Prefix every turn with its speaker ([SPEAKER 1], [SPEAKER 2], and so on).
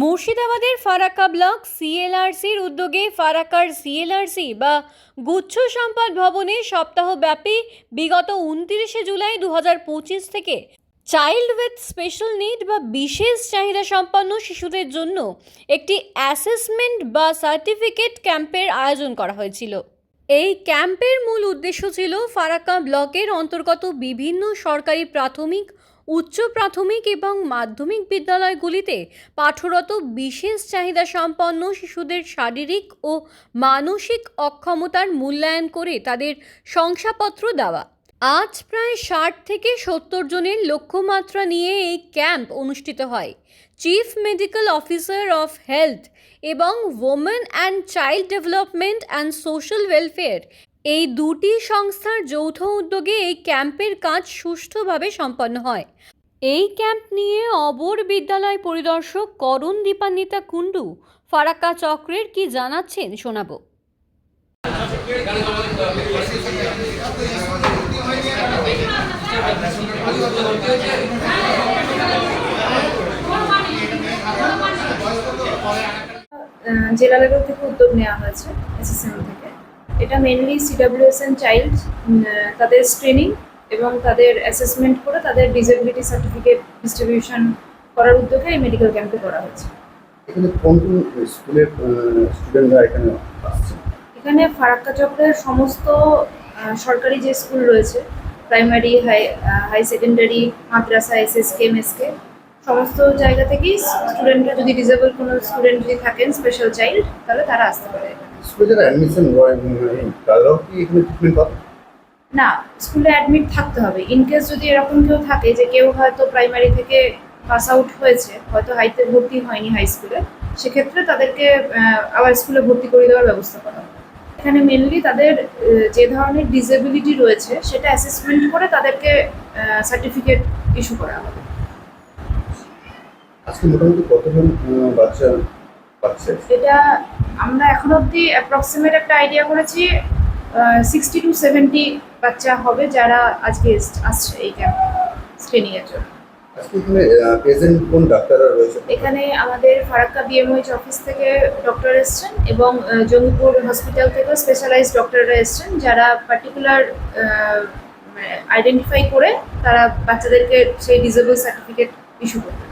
[SPEAKER 1] মুর্শিদাবাদের ফারাক্কা ব্লক সিএলআরসির উদ্যোগে ফারাক্কার সিএলআরসি বা গুচ্ছ সম্পদ ভবনে সপ্তাহব্যাপী বিগত উনত্রিশে জুলাই দু থেকে চাইল্ড উইথ স্পেশাল নিড বা বিশেষ চাহিদা সম্পন্ন শিশুদের জন্য একটি অ্যাসেসমেন্ট বা সার্টিফিকেট ক্যাম্পের আয়োজন করা হয়েছিল। এই ক্যাম্পের মূল উদ্দেশ্য ছিল ফারাক্কা ব্লকের অন্তর্গত বিভিন্ন সরকারি প্রাথমিক উচ্চ প্রাথমিক এবং মাধ্যমিক বিদ্যালয়গুলিতে পাঠরত বিশেষ চাহিদা সম্পন্ন শিশুদের শারীরিক ও মানসিক অক্ষমতার মূল্যায়ন করে তাদের শংসাপত্র দেওয়া। আজ প্রায় ষাট থেকে সত্তর জনের লক্ষ্যমাত্রা নিয়ে এই ক্যাম্প অনুষ্ঠিত হয়। Chief medical officer of health এবং women and child development and social welfare এই দুটি সংস্থার যৌথ উদ্যোগে এই ক্যাম্পের কাজ সুষ্ঠুভাবে সম্পন্ন হয়। এই ক্যাম্প নিয়ে অবর বিদ্যালয় পরিদর্শক করণ দীপান্বিতা কুণ্ডু ফারাক্কা চক্রের কি জানাচ্ছেন শোনাবো।
[SPEAKER 2] জেলা লেভেল থেকে উদ্যোগ নেওয়া হয়েছে, এসএসএম থেকে। এটা মেনলি সিডাব্লিউএসএন চাইল্ড তাদের স্ক্রিনিং এবং তাদের অ্যাসেসমেন্ট করে তাদের ডিসেবিলিটি সার্টিফিকেট ডিস্ট্রিবিউশন করার উদ্যোগে এই মেডিকেল ক্যাম্পে করা হয়েছে
[SPEAKER 3] এখানে কোন কোন স্কুলের স্টুডেন্টরা এখানে আসছে
[SPEAKER 2] এখানে ফারাক্কা চক্রের সমস্ত সরকারি যে স্কুল রয়েছে প্রাইমারি হাই হাই সেকেন্ডারি মাদ্রাসা এসএসকে এমএসকে সমস্ত জায়গা থেকেই স্টুডেন্টরা যদি ডিসেবল কোনো স্টুডেন্ট যদি থাকেন স্পেশাল চাইল্ড তাহলে তারা আসতে পারে।
[SPEAKER 3] স্কুলে যারা অ্যাডমিশন তারাও কি এখানে ট্রিটমেন্ট পাবে?
[SPEAKER 2] না স্কুলে অ্যাডমিট থাকতে হবে। ইন কেস যদি এরকম কেউ থাকে যে কেউ হয়তো প্রাইমারি থেকে পাস আউট হয়েছে হয়তো হাইতে ভর্তি হয়নি হাই স্কুলে সেক্ষেত্রে তাদেরকে আবার স্কুলে ভর্তি করে দেওয়ার ব্যবস্থা করা হবে। এখানে মেনলি তাদের যে ধরনের ডিসেবিলিটি রয়েছে সেটা অ্যাসেসমেন্ট করে তাদেরকে সার্টিফিকেট ইস্যু করা হবে।
[SPEAKER 3] আজকে মোটামুটি কতজন বাচ্চা
[SPEAKER 2] এটা আমরা এখন অবধি অ্যাপ্রক্সিমেট একটা আইডিয়া করেছি সিক্সটি টু সেভেন্টি বাচ্চা হবে যারা আজকে আসছে এই ক্যাম্পে স্ক্রিনিংয়ের জন্য।
[SPEAKER 3] এখানে
[SPEAKER 2] আমাদের ফারাক্কা বিএমওইচ অফিস থেকে ডক্টর এসছেন এবং জঙ্গিপুর হসপিটাল থেকেও স্পেশালাইজ ডক্টররা এসছেন যারা পার্টিকুলার আইডেন্টিফাই করে তারা বাচ্চাদেরকে সেই ডিজেবল সার্টিফিকেট ইস্যু করবে